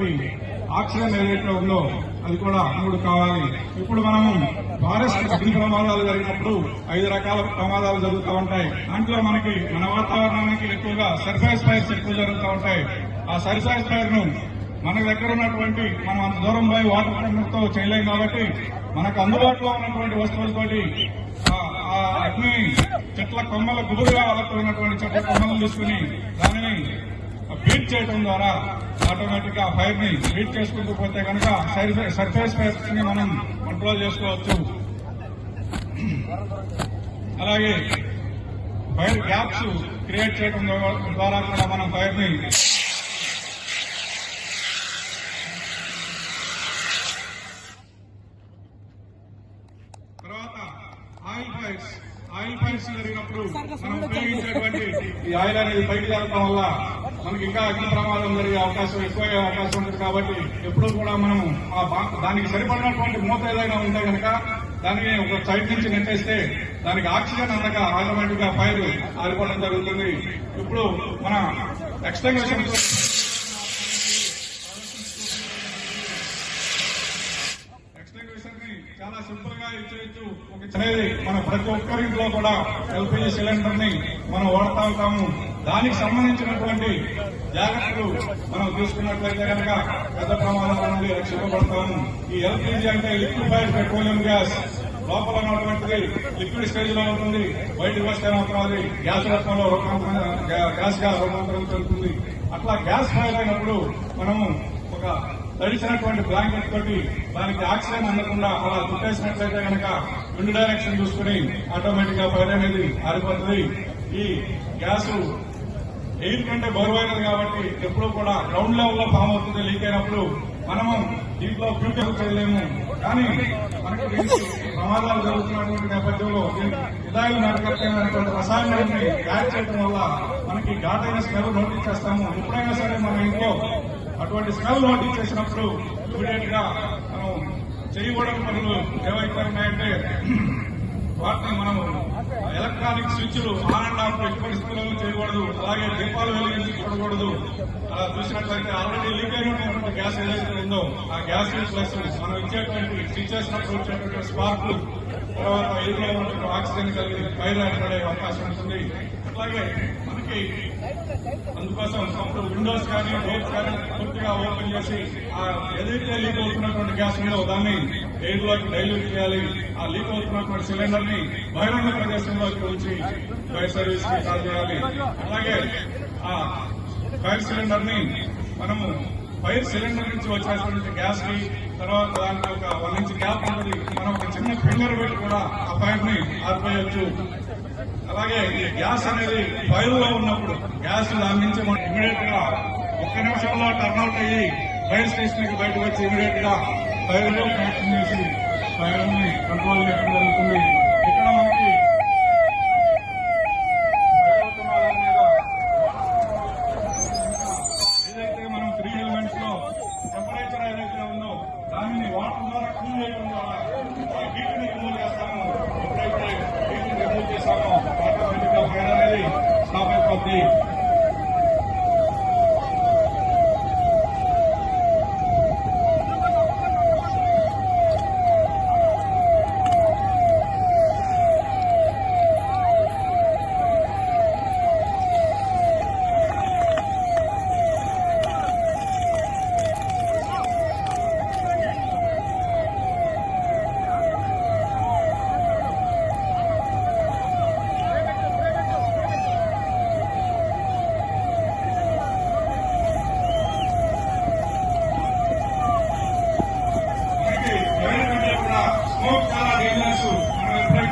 మనకి ఆక్సిజన్ ఏదైతే ఉందో అది కూడా మూడు కావాలి. ఇప్పుడు మనము ఫారెస్ట్ అగ్ని ప్రమాదాలు జరిగినప్పుడు ఐదు రకాల ప్రమాదాలు జరుగుతూ ఉంటాయి. దాంట్లో మనకి మన వాతావరణానికి ఎక్కువగా సర్ఫేస్ ఫైర్స్ ఎక్కువ జరుగుతూ ఉంటాయి. ఆ సర్ఫేస్ ఫైర్ను మన దగ్గర ఉన్నటువంటి మనం అంత దూరం పోయి వాటర్ ట్యాంక్తో చేయలేం కాబట్టి మనకు అందుబాటులో ఉన్నటువంటి వస్తువులతోటి ఆ- ఆ అగ్ని చెట్ల కొమ్మల గుబురుగా వలకున్నటువంటి చెట్ల కొమ్మలు తీసుకుని దానిని బీట్ చేయడం ద్వారా ఆటోమేటిక్గా ఫైర్ని బీట్ చేసుకుంటూ పోతే కనుక సర్ఫేస్ ఫైర్స్ని మనం కంట్రోల్ చేసుకోవచ్చు. అలాగే ఫైర్ గ్యాప్స్ క్రియేట్ చేయడం ద్వారా కూడా మనం ఫైర్ని తర్వాత ఆయిల్ ఫైర్స్ ఆయిల్ ఫైర్స్ జరిగినప్పుడు మనం ఉపయోగించేటువంటి ఈ ఆయిల్ అనేది బయట జరగడం వల్ల మనకి ఇంకా అగ్ని ప్రమాదం జరిగే అవకాశం ఎక్కువయ్యే అవకాశం ఉంటుంది కాబట్టి ఎప్పుడూ కూడా మనము ఆ దానికి సరిపడినటువంటి మూత ఏదైనా ఉంటే కనుక దానిని ఒక సైడ్ నుంచి నెట్టేస్తే దానికి ఆక్సిజన్ అందక ఆటోమేటిక్గా ఫైర్ ఆరిపోవడం జరుగుతుంది. ఇప్పుడు మన ఎక్స్టెన్షన్ చాలా సింపుల్గా ఇచ్చేయచ్చు. ఒక అనేది మన ప్రతి ఒక్కరింట్లో కూడా ఎల్పిజి సిలిండర్ని మనం వాడుతూ ఉంటాము. దానికి సంబంధించినటువంటి జాగ్రత్తలు మనం తీసుకున్నట్లయితే కనుక పెద్ద ప్రమాదాల నుండి రక్షింపబడతాము. ఈ ఎల్పిజి అంటే లిక్విఫైడ్ పెట్రోలియం గ్యాస్. లోపల ఉన్నటువంటిది లిక్విడ్ స్టేజ్లో ఉంటుంది. బయటకు వస్తే మాత్రం అది గ్యాస్ రూపంలో గ్యా- గ్యాస్గా రూపాంతరం జరుగుతుంది. అట్లా గ్యాస్ ఫైర్ అయినప్పుడు మనము ఒక తడిచినటువంటి బ్లాంకెట్ తోటి దానికి ఆక్సిజన్ అందకుండా అలా చుట్టేసినట్లయితే కనుక రెండు డైరెక్షన్ చూసుకుని ఆటోమేటిక్గా ఫైర్ అనేది ఆరిపోతుంది. ఈ గ్యాస్ ఎయిర్ కంటే బరువైనది కాబట్టి ఎప్పుడూ కూడా గ్రౌండ్ లెవెల్లో ఫామ్ అవుతుంది లీక్ అయినప్పుడు మనము దీంట్లో ఫ్యూచర్ చేయలేము కానీ మనకి ప్రమాదాలు జరుగుతున్నటువంటి నేపథ్యంలో ఇదాయిలు నరకట్టైనటువంటి రసాయనాన్ని యాడ్ చేయడం వల్ల మనకి ఘాటైన స్మెల్ నోటీస్ చేస్తాము ఎప్పుడైనా సరే మన ఇంట్లో అటువంటి స్మెల్ నోటీస్ చేసినప్పుడు ఇమీడియట్గా మనం చేయకూడని పనులు ఏవైతే ఉన్నాయంటే వాటిని మనం ఎలక్ట్రానిక్ స్విచ్లు ఆన్ అండ్ ఆఫ్ ఎట్టి పరిస్థితుల్లో చేయకూడదు. అలాగే దీపాలు వెలిగించి చూడకూడదు అలా చూసినట్లయితే ఆల్రెడీ లీక్ అయినటువంటి గ్యాస్ ఏదైతే ఉందో ఆ గ్యాస్ ప్లస్ మనం ఇచ్చేటువంటి స్విచ్ చేసినప్పుడు వచ్చేటువంటి స్పార్క్ తర్వాత ఎదురులో మనకు ఆక్సిజన్ కలిగి ఫైర్ అవకాశం ఉంటుంది. అలాగే మనకి అందుకోసం అప్పుడు విండోస్ కానీ డోర్స్ కానీ పూర్తిగా ఓపెన్ చేసి ఆ ఏదైతే లీక్ అవుతున్నటువంటి గ్యాస్ ఉందో దాన్ని ఎయిర్లోకి డైల్యూట్ చేయాలి. ఆ లీక్ అవుతున్నటువంటి సిలిండర్ని బహిరంగ ప్రదేశంలోకి ఉంచి ఫైర్ సర్వీస్కి కాల్ చేయాలి. అలాగే ఆ ఫైర్ సిలిండర్ని మనము ఫైర్ సిలిండర్ నుంచి వచ్చేటువంటి గ్యాస్కి తర్వాత దానికి ఒక వన్ ఇంచ్ గ్యాప్ ఉంటుంది. మనం ఒక చిన్న ఫింగర్ పెట్టి కూడా ఆ ఫైర్ని ఆర్పేయచ్చు. అలాగే ఈ గ్యాస్ అనేది ఫైర్లో ఉన్నప్పుడు గ్యాస్ దాని నుంచి మనం ఇమీడియట్గా ఒక్క నిమిషంలో టర్న్అవుట్ అయ్యి ఫైర్ స్టేషన్కి బయటకు వచ్చి ఇమీడియట్గా ఫైర్లో కనెక్షన్ చేసి ఫైర్ని కంట్రోల్ చేయడం జరుగుతుంది. చాలా డేంజరస్ మనం ఎప్పుడైతే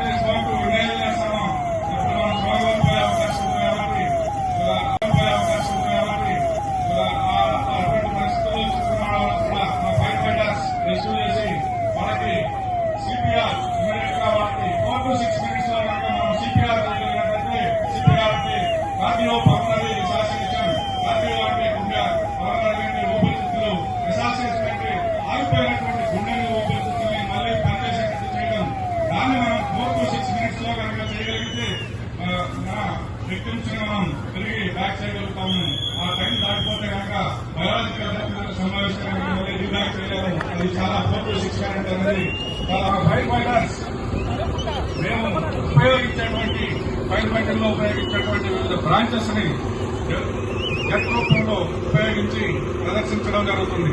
నుంచి తిరిగి బ్యాక్ చేయగలుగుతాము ఆ టైం దాటిపోతే కనుక బయాలజికల్ డెవలప్మెంట్ సమావేశం రీబ్యాక్ అది చాలా ఫోటో సిక్స్ కరెంట్ అనేది ఫైటర్స్ మేము ఉపయోగించేటువంటి ఫైవ్ ఫైటర్లో ఉపయోగించేటువంటి వివిధ బ్రాంచెస్ని జట్ రూపంలో ఉపయోగించి ప్రదర్శించడం జరుగుతుంది.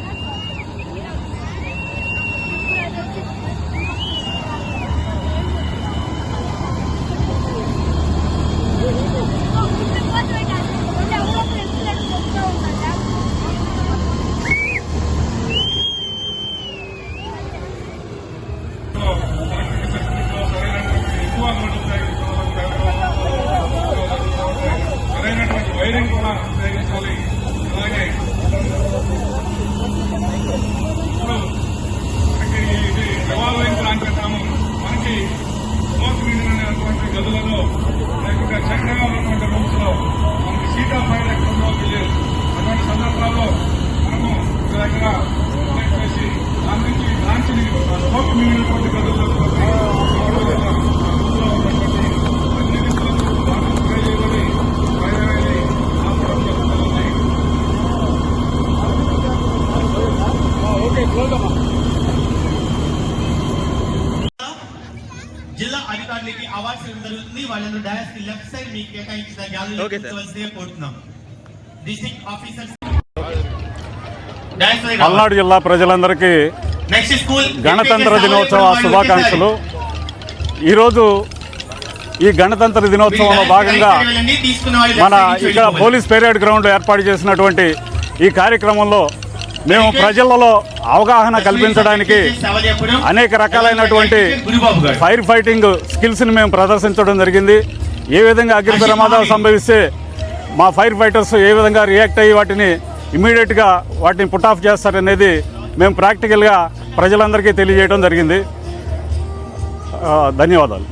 సరైనటువంటి వైరింగ్ కూడా ఉపయోగించాలి వాళ్ళందరూ డయాస్కి లెఫ్ట్ సైడ్ మీకు కేటాయించిన గ్యాలరీ కూర్చోవలసిందిగా కోరుతున్నాం? డిస్ట్రిక్ట్ ఆఫీసర్స్ పల్నాడు జిల్లా ప్రజలందరికీ నెక్స్ట్ స్కూల్ గణతంత్ర దినోత్సవ శుభాకాంక్షలు. ఈరోజు ఈ గణతంత్ర దినోత్సవంలో భాగంగా మన ఇక్కడ పోలీస్ పెరేడ్ గ్రౌండ్ ఏర్పాటు చేసినటువంటి ఈ కార్యక్రమంలో మేము ప్రజలలో అవగాహన కల్పించడానికి అనేక రకాలైనటువంటి ఫైర్ ఫైటింగ్ స్కిల్స్ని మేము ప్రదర్శించడం జరిగింది. ఏ విధంగా అగ్ని ప్రమాదాలు సంభవిస్తే మా ఫైర్ ఫైటర్స్ ఏ విధంగా రియాక్ట్ అయ్యి వాటిని ఇమీడియట్గా వాటిని పుట్ ఆఫ్ చేస్తారనేది మేము ప్రాక్టికల్గా ప్రజలందరికీ తెలియజేయడం జరిగింది. ధన్యవాదాలు.